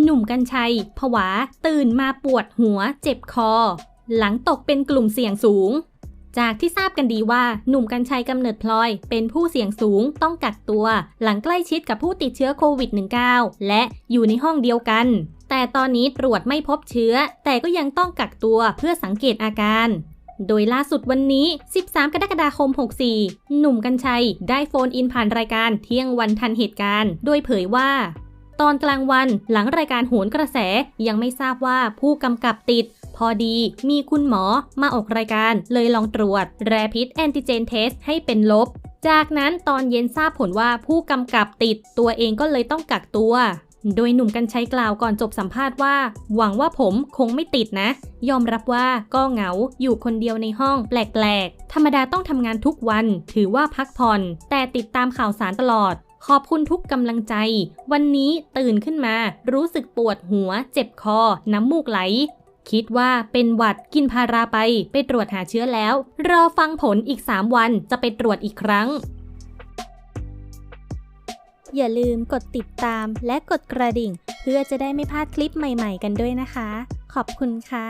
หนุ่มกัญชัย ผวา ตื่นมาปวดหัว เจ็บคอ หลังตกเป็นกลุ่มเสี่ยงสูง จากที่ทราบกันดีว่าหนุ่มกัญชัยกำเนิดพลอย เป็นผู้เสี่ยงสูงต้องกักตัว หลังใกล้ชิดกับผู้ติดเชื้อโควิด -19 และอยู่ในห้องเดียวกัน แต่ตอนนี้ตรวจไม่พบเชื้อ แต่ก็ยังต้องกักตัวเพื่อสังเกตอาการโดยล่าสุดวันนี้ 13 กรกฎาคม 64 หนุ่มกัญชัย ได้โฟนอินผ่านรายการเที่ยงวันทันเหตุการณ์ โดยเผยว่า ตอนกลางวัน หลังรายการโหนกระแสยังไม่ทราบว่าผู้กำกับติด พอดีมีคุณหมอมาออกรายการเลยลองตรวจ แรพิษแอนติเจนเทสให้เป็นลบ จากนั้นตอนเย็นทราบผลว่าผู้กำกับติดตัวเองก็เลยต้องกักตัว โดยหนุ่มกัญชัยกล่าวก่อนจบสัมภาษณ์ว่า หวังว่าผมคงไม่ติดนะ ยอมรับว่าก็เหงาอยู่คนเดียวในห้องแปลกๆ ธรรมดาต้องทำงานทุกวัน ถือว่าพักผ่อน แต่ติดตามข่าวสารตลอด ขอบคุณทุกกำลังใจ วันนี้ตื่นขึ้นมา รู้สึกปวดหัว เจ็บคอ น้ำมูกไหล คิดว่าเป็นหวัดกินพาราไป ไปตรวจหาเชื้อแล้ว รอฟังผลอีก 3 วันจะไปตรวจอีกครั้ง อย่าลืมกดติดตามและกดกระดิ่ง เพื่อจะได้ไม่พลาดคลิปใหม่ ๆ กันด้วยนะคะ ขอบคุณค่ะ